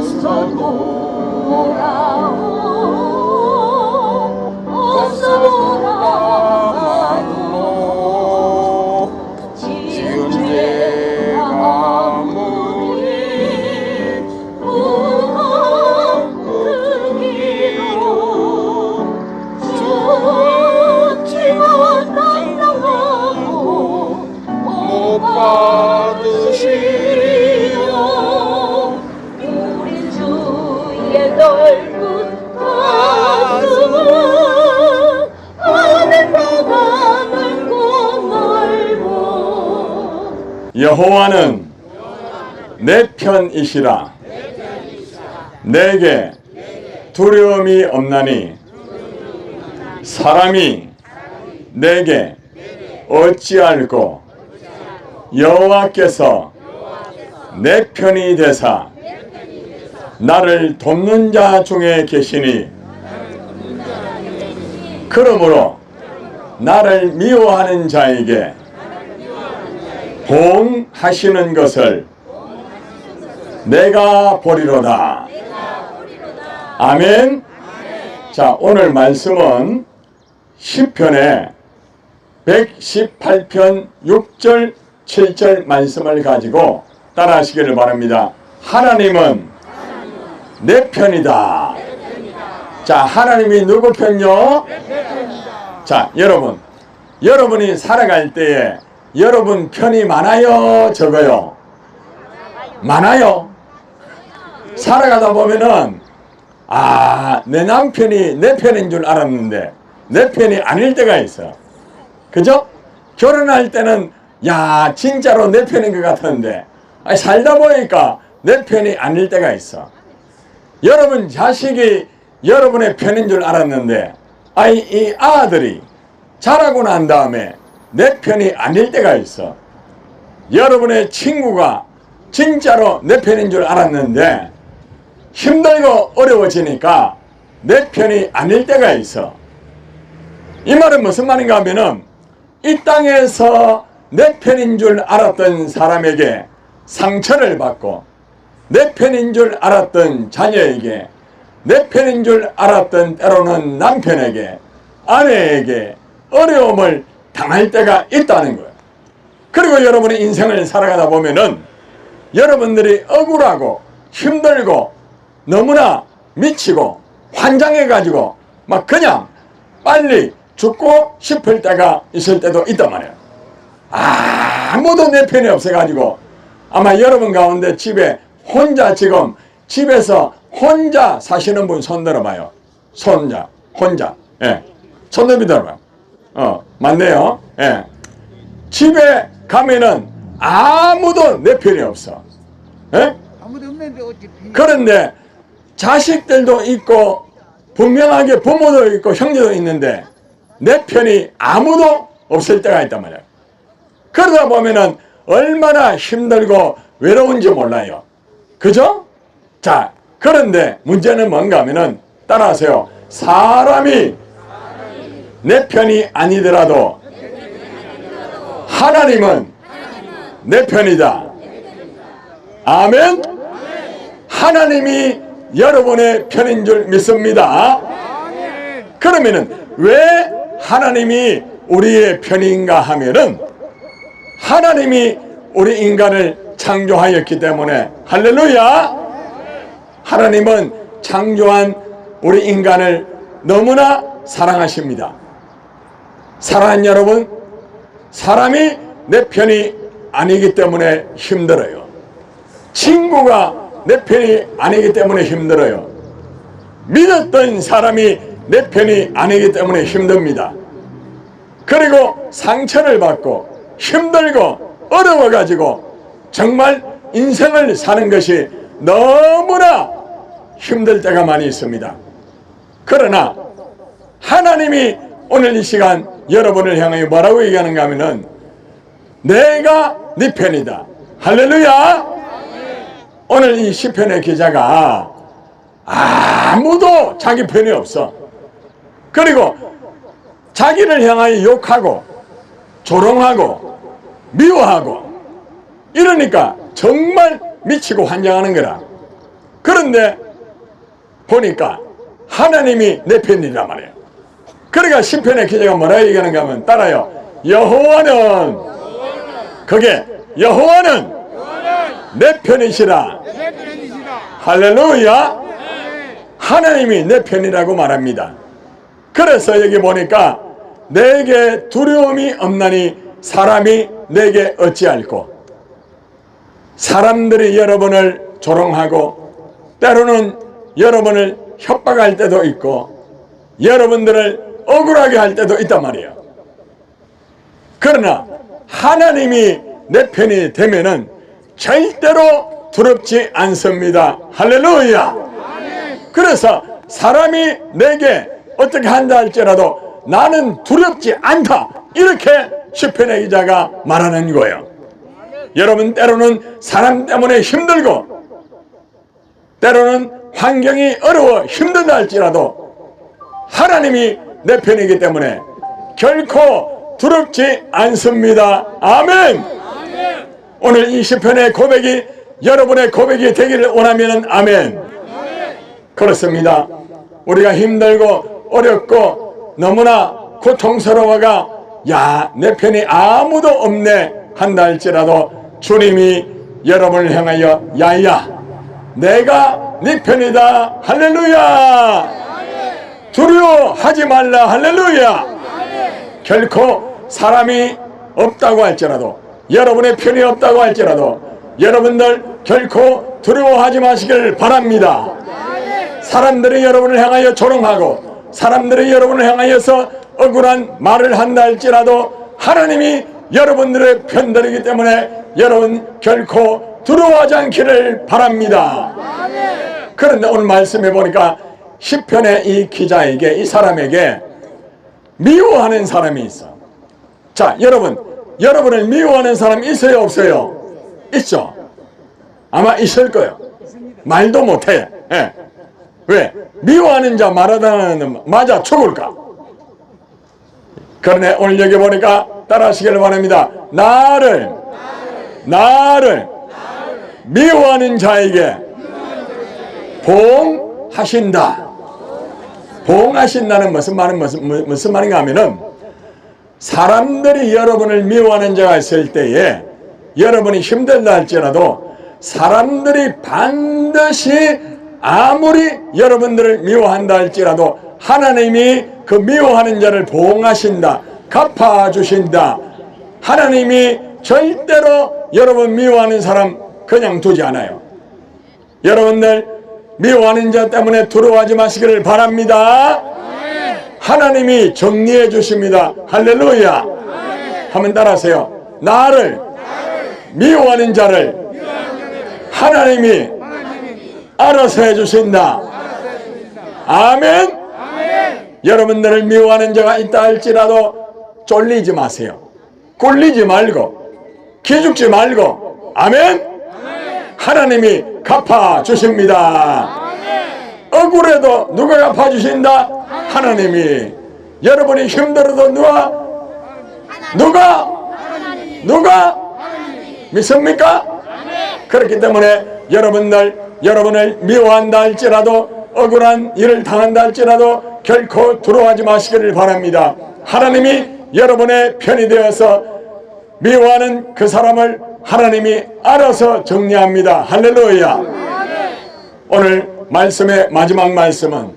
어서 돌아오 어서 돌아와도 지은 죄가 무리 무한 크기로 죽지와 당당하고 못받 여호와는 내 편이시라. 내게 두려움이 없나니 사람이 내게 어찌알고 여호와께서 내 편이 되사 나를 돕는 자 중에 계시니 그러므로 나를 미워하는 자에게 봉하시는 것을 내가 보리로다. 아멘. 자, 오늘 말씀은 10편의 118편 6절 7절 말씀을 가지고 따라 하시기를 바랍니다. 하나님은 내 편이다. 자, 하나님이 누구 편요? 자, 여러분. 여러분이 살아갈 때에 여러분 편이 많아요? 적어요? 많아요. 살아가다 보면은 아, 내 남편이 내 편인 줄 알았는데 내 편이 아닐 때가 있어. 그죠? 결혼할 때는 야, 진짜로 내 편인 것 같았는데 아니, 살다 보니까 내 편이 아닐 때가 있어. 여러분 자식이 여러분의 편인 줄 알았는데 아이 이 아들이 자라고 난 다음에 내 편이 아닐 때가 있어. 여러분의 친구가 진짜로 내 편인 줄 알았는데 힘들고 어려워지니까 내 편이 아닐 때가 있어. 이 말은 무슨 말인가 하면은 이 땅에서 내 편인 줄 알았던 사람에게 상처를 받고 내 편인 줄 알았던 자녀에게 내 편인 줄 알았던 때로는 남편에게 아내에게 어려움을 당할 때가 있다는 거예요. 그리고 여러분의 인생을 살아가다 보면은 여러분들이 억울하고 힘들고 너무나 미치고 환장해가지고 막 그냥 빨리 죽고 싶을 때가 있을 때도 있단 말이에요. 아무도 내 편이 없어가지고 아마 여러분 가운데 집에 혼자 지금 집에서 혼자 사시는 분 손 들어봐요. 손자, 혼자. 예. 손 들어봐요. 어, 맞네요. 예. 집에 가면은 아무도 내 편이 없어. 예? 아무도 없는데 어찌 비 그런데 자식들도 있고 분명하게 부모도 있고 형제도 있는데 내 편이 아무도 없을 때가 있단 말이야. 그러다 보면은 얼마나 힘들고 외로운지 몰라요. 그죠? 자, 그런데 문제는 뭔가 하면은 따라하세요. 사람이 내 편이 아니더라도 하나님은 내 편이다. 아멘. 하나님이 여러분의 편인 줄 믿습니다. 그러면은 왜 하나님이 우리의 편인가 하면은 하나님이 우리 인간을 창조하였기 때문에 할렐루야. 하나님은 창조한 우리 인간을 너무나 사랑하십니다. 사랑하는 여러분, 사람이 내 편이 아니기 때문에 힘들어요. 친구가 내 편이 아니기 때문에 힘들어요. 믿었던 사람이 내 편이 아니기 때문에 힘듭니다. 그리고 상처를 받고 힘들고 어려워가지고 정말 인생을 사는 것이 너무나 힘들 때가 많이 있습니다. 그러나 하나님이 오늘 이 시간 여러분을 향해 뭐라고 얘기하는가 하면은 내가 네 편이다. 할렐루야! 오늘 이 시편의 기자가 아무도 자기 편이 없어. 그리고 자기를 향하여 욕하고 조롱하고 미워하고 이러니까 정말 미치고 환장하는 거라. 그런데 보니까 하나님이 내 편이란 말이에요. 그러니까 시편의 기자가 뭐라 얘기하는가 하면 따라요. 여호와는 그게 여호와는 내 편이시라. 할렐루야. 하나님이 내 편이라고 말합니다. 그래서 여기 보니까 내게 두려움이 없나니 사람이 내게 어찌할꼬. 사람들이 여러분을 조롱하고 때로는 여러분을 협박할 때도 있고 여러분들을 억울하게 할 때도 있단 말이에요. 그러나 하나님이 내 편이 되면은 절대로 두렵지 않습니다. 할렐루야. 그래서 사람이 내게 어떻게 한다 할지라도 나는 두렵지 않다. 이렇게 시편의 기자가 말하는 거예요. 여러분 때로는 사람 때문에 힘들고 때로는 환경이 어려워 힘들다 할지라도 하나님이 내 편이기 때문에 결코 두렵지 않습니다. 아멘. 오늘 이 시편의 고백이 여러분의 고백이 되기를 원하면 아멘. 그렇습니다. 우리가 힘들고 어렵고 너무나 고통스러워가 야 내 편이 아무도 없네 한다 할지라도 주님이 여러분을 향하여 야야 내가 네 편이다. 할렐루야. 두려워 하지 말라. 할렐루야. 결코 사람이 없다고 할지라도 여러분의 편이 없다고 할지라도 여러분들 결코 두려워하지 마시길 바랍니다. 사람들이 여러분을 향하여 조롱하고 사람들이 여러분을 향하여서 억울한 말을 한다 할지라도 하나님이 여러분들의 편들이기 때문에 여러분 결코 두려워하지 않기를 바랍니다. 그런데 오늘 말씀해 보니까 시편의 이 기자에게 이 사람에게 미워하는 사람이 있어. 자, 여러분, 여러분을 미워하는 사람 있어요, 없어요? 있죠. 아마 있을 거예요. 말도 못해. 예. 왜? 미워하는 자 말하다는 맞아 죽을까? 그러네 오늘 여기 보니까 따라하시기를 바랍니다. 나를 나를 미워하는 자에게 봉하신다. 봉하신다는 무슨 말은 무슨, 무- 무슨 말인가 하면은 사람들이 여러분을 미워하는 자가 있을 때에 여러분이 힘들다 할지라도 사람들이 반드시 아무리 여러분들을 미워한다 할지라도 하나님이 그 미워하는 자를 보응하신다 갚아주신다. 하나님이 절대로 여러분 미워하는 사람 그냥 두지 않아요. 여러분들 미워하는 자 때문에 두려워하지 마시기를 바랍니다. 하나님이 정리해 주십니다. 할렐루야. 한번 따라하세요. 나를 미워하는 자를 하나님이 알아서 해 주신다. 아멘. 여러분들을 미워하는 자가 있다 할지라도 쫄리지 마세요. 꿀리지 말고 기죽지 말고 아멘. 하나님이 갚아 주십니다. 억울해도 누가 갚아 주신다? 하나님이. 여러분이 힘들어도 누가 누가 누가 믿습니까? 그렇기 때문에 여러분들 여러분을 미워한다 할지라도 억울한 일을 당한다 할지라도 결코 두려워하지 마시기를 바랍니다. 하나님이 여러분의 편이 되어서 미워하는 그 사람을 하나님이 알아서 정리합니다. 할렐루야. 오늘 말씀의 마지막 말씀은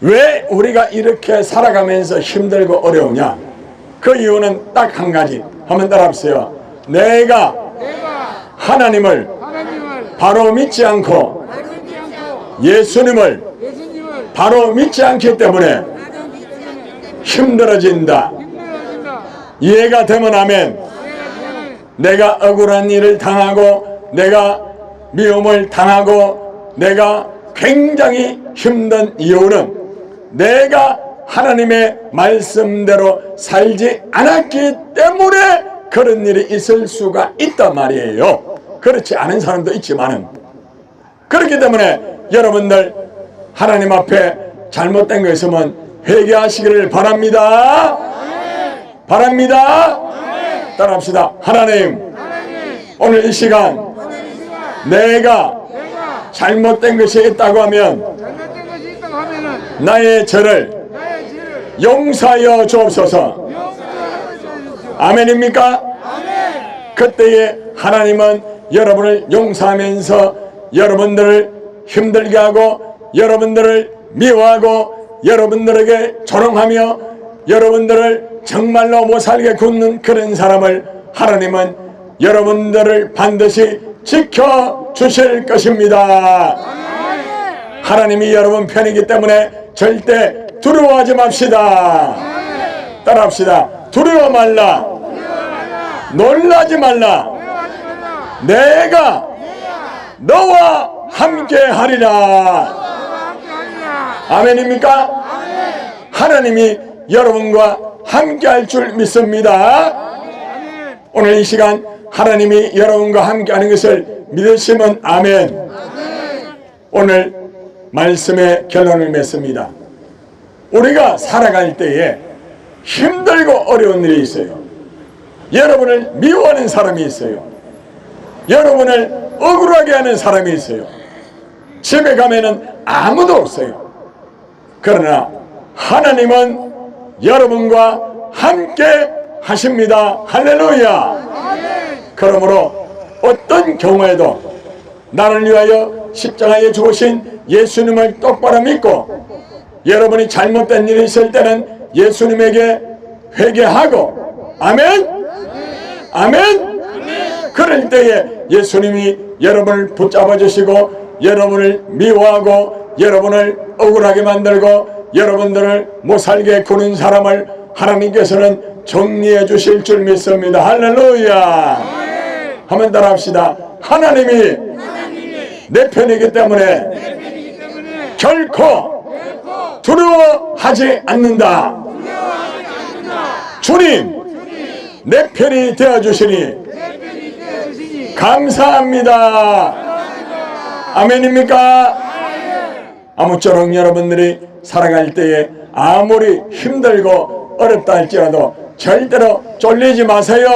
왜 우리가 이렇게 살아가면서 힘들고 어려우냐? 그 이유는 딱 한 가지. 한번 따라합시다. 내가 하나님을 바로 믿지 않고 예수님을 바로 믿지 않기 때문에 힘들어진다. 이해가 되면 아멘. 내가 억울한 일을 당하고 내가 미움을 당하고 내가 굉장히 힘든 이유는 내가 하나님의 말씀대로 살지 않았기 때문에 그런 일이 있을 수가 있단 말이에요. 그렇지 않은 사람도 있지만은 그렇기 때문에 여러분들 하나님 앞에 잘못된 거 있으면 회개하시기를 바랍니다. 바랍니다. 따라 합시다. 하나님, 오늘 이 시간 내가 잘못된 것이 있다고 하면 나의 죄를 용서하여 주옵소서. 아멘입니까? 그때에 하나님은 여러분을 용서하면서 여러분들을 힘들게 하고 여러분들을 미워하고 여러분들에게 조롱하며 여러분들을 정말로 못 살게 굽는 그런 사람을 하나님은 여러분들을 반드시 지켜 주실 것입니다. 하나님이 여러분 편이기 때문에 절대 두려워하지 맙시다. 따라합시다. 두려워 말라. 놀라지 말라. 내가 너와 함께 하리라. 아멘입니까? 하나님이 여러분과 함께 할 줄 믿습니다. 오늘 이 시간 하나님이 여러분과 함께 하는 것을 믿으시면 아멘. 오늘 말씀의 결론을 맺습니다. 우리가 살아갈 때에 힘들고 어려운 일이 있어요. 여러분을 미워하는 사람이 있어요. 여러분을 억울하게 하는 사람이 있어요. 집에 가면은 아무도 없어요. 그러나 하나님은 여러분과 함께 하십니다. 할렐루야. 그러므로 어떤 경우에도 나를 위하여 십자가에 죽으신 예수님을 똑바로 믿고 여러분이 잘못된 일이 있을 때는 예수님에게 회개하고 아멘 아멘 그럴 때에 예수님이 여러분을 붙잡아 주시고 여러분을 미워하고 여러분을 억울하게 만들고 여러분들을 못 살게 구는 사람을 하나님께서는 정리해 주실 줄 믿습니다 할렐루야 한번 따라 합시다 하나님이 내 편이기 때문에 결코 두려워하지 않는다 주님 내 편이 되어 주시니 감사합니다. 아멘입니까? 아무쪼록 여러분들이 살아갈 때에 아무리 힘들고 어렵다 할지라도 절대로 쫄리지 마세요.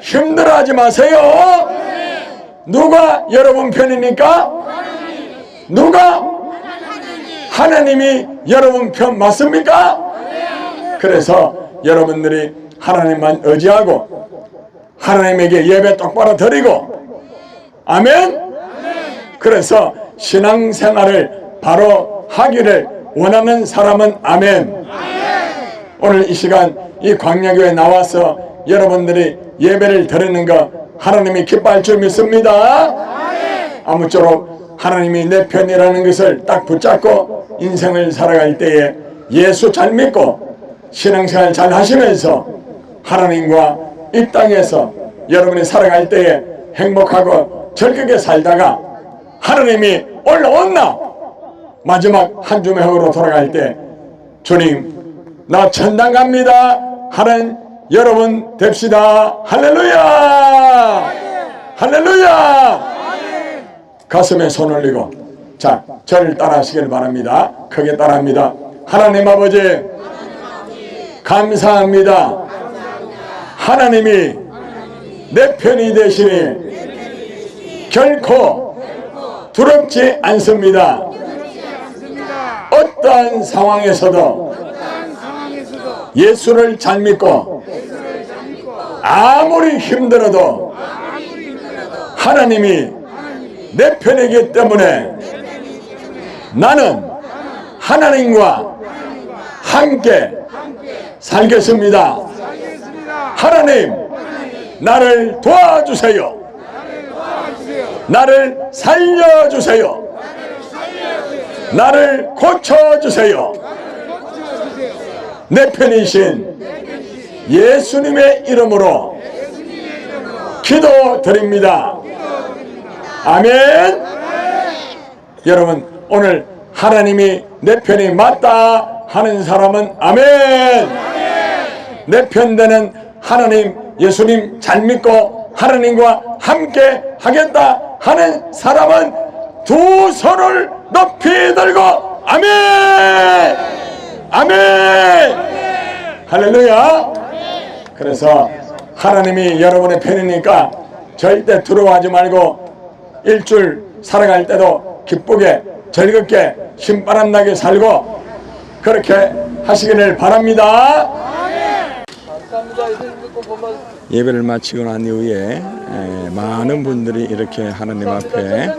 힘들어하지 마세요. 누가 여러분 편입니까? 누가? 하나님이 여러분 편 맞습니까? 그래서 여러분들이 하나님만 의지하고 하나님에게 예배 똑바로 드리고 아멘 그래서 신앙생활을 바로 하기를 원하는 사람은 아멘. 오늘 이 시간 이 광야교에 나와서 여러분들이 예배를 드리는 거 하나님이 기뻐할 줄 믿습니다. 아무쪼록 하나님이 내 편이라는 것을 딱 붙잡고 인생을 살아갈 때에 예수 잘 믿고 신앙생활 잘 하시면서 하나님과 이 땅에서 여러분이 살아갈 때에 행복하고 즐겁게 살다가 하나님이 올라온나? 마지막 한 줌의 흙으로 돌아갈 때 주님 나 천당 갑니다. 하는 여러분 됩시다. 할렐루야! 할렐루야! 가슴에 손 올리고 자 저를 따라 하시길 바랍니다. 크게 따라합니다. 하나님 아버지 감사합니다. 하나님이 내 편이 되시니 결코 두렵지 않습니다 어떠한 상황에서도 예수를 잘 믿고 아무리 힘들어도 하나님이 내 편이기 때문에 나는 하나님과 함께 살겠습니다. 하나님, 나를 도와주세요. 나를 살려주세요. 나를 고쳐주세요. 내 편이신 예수님의 이름으로 기도드립니다. 아멘. 여러분 오늘 하나님이 내 편이 맞다 하는 사람은 아멘. 내 편되는 하나님 예수님 잘 믿고 하나님과 함께 하겠다 하는 사람은 두 손을 높이 들고 아멘. 아멘. 할렐루야. 그래서 하나님이 여러분의 편이니까 절대 두려워하지 말고 일줄 살아갈 때도 기쁘게 즐겁게 신바람 나게 살고 그렇게 하시기를 바랍니다. 예배를 마치고 난 이후에 에, 많은 분들이 이렇게 하나님 앞에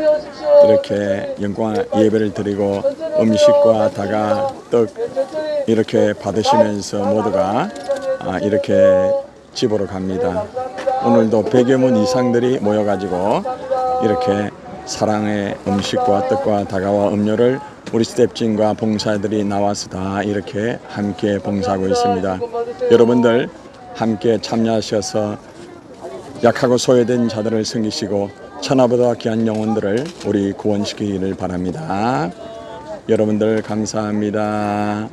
이렇게 영광 예배를 드리고 음식과 다가 떡 이렇게 받으시면서 모두가 아, 이렇게 집으로 갑니다. 오늘도 100여 문 이상들이 모여가지고 이렇게 사랑의 음식과 떡과 다가와 음료를 우리 스텝진과 봉사들이 나와서 다 이렇게 함께 봉사하고 있습니다. 여러분들 함께 참여하셔서 약하고 소외된 자들을 섬기시고 천하보다 귀한 영혼들을 우리 구원시키기를 바랍니다. 여러분들 감사합니다.